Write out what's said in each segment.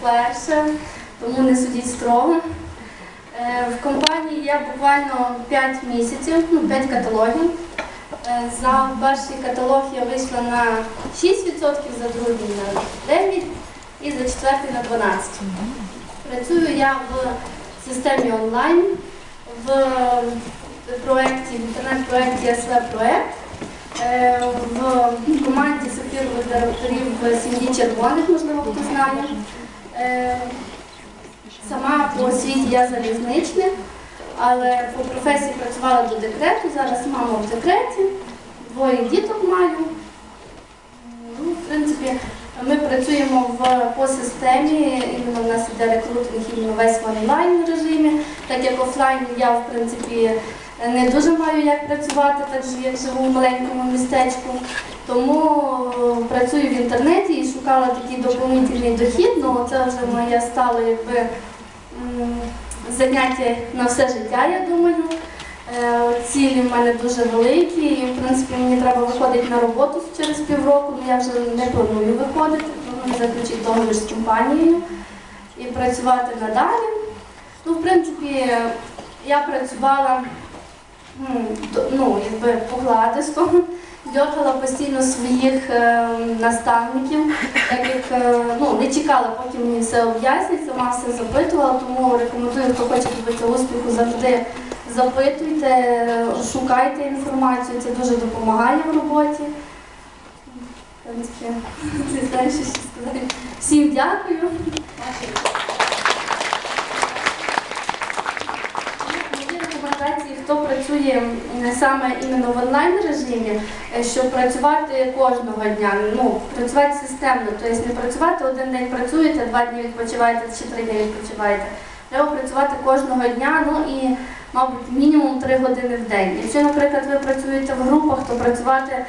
вперше, тому не судіть строго. Е, В компанії я буквально 5 місяців, ну 5 каталогів. Е, За перший каталог я вийшла на 6%, за другий на 9% і за четвертий на 12%. Працюю я в системі онлайн, в проєкті, в інтернет-проєкті СВ проєкт. Е, В команді сапфірових директорів в сім'ї червоних, можливо, хто знає. Е, Сама по освіті я залізничник, але по професії працювала до декрету. Зараз мама в декреті, двоє діток маю. Ну, в принципі, ми працюємо в, по системі, іменно в нас іде рекрутинг іменно весь в онлайн режимі, так як офлайн я в принципі не дуже маю як працювати, так же як живу в маленькому містечку. Тому е, працюю в інтернеті і шукала такий доповнительний дохід. Ну це вже моє стало якби заняття на все життя, я думаю. Е, Цілі в мене дуже великі, і в принципі мені треба виходити на роботу через півроку. але Я вже не планую виходити, планую заключити договір з компанією і працювати надалі. Ну, в принципі, я працювала ну, якби покладисто, дьоргала постійно своїх е, наставників, так як е, ну, не чекала, поки мені все об'яснять, сама все запитувала, тому рекомендую, хто хоче добитися успіху, завжди запитуйте, шукайте інформацію, це дуже допомагає в роботі. Всім дякую. Хто працює саме іменно в онлайн режимі, е, щоб працювати кожного дня, ну працювати системно, тобто не працювати один день працюєте, два дні відпочиваєте чи три дні відпочиваєте. Треба працювати кожного дня, ну і, мабуть, мінімум три години в день. Якщо, наприклад, ви працюєте в групах, то працювати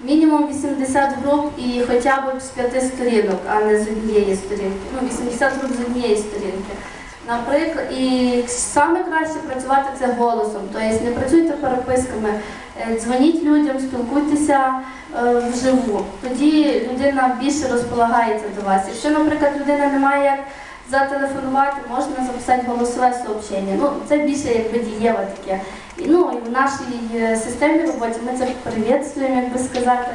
мінімум 80 груп і хоча б з п'яти сторінок, а не з однієї сторінки. Ну, 80 груп з однієї сторінки. Наприклад, і саме краще працювати це голосом, тобто не працюйте переписками, е, дзвоніть людям, спілкуйтеся е, вживу. Тоді людина більше розполагається до вас. Якщо, наприклад, людина не має як зателефонувати, можна записати голосове сообщення. Ну, це більше якби дієво таке. І, ну, і в нашій е, системі роботи ми це привітствуємо, як би сказати.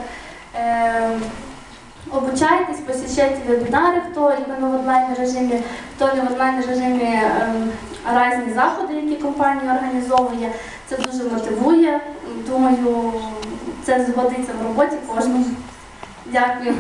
Обучайтесь, посещайте вебінари, хто в онлайн режимі, хто не в онлайн режимі ем, різні заходи, які компанія організовує. Це дуже мотивує. Думаю, це згодиться в роботі кожному. Дякую.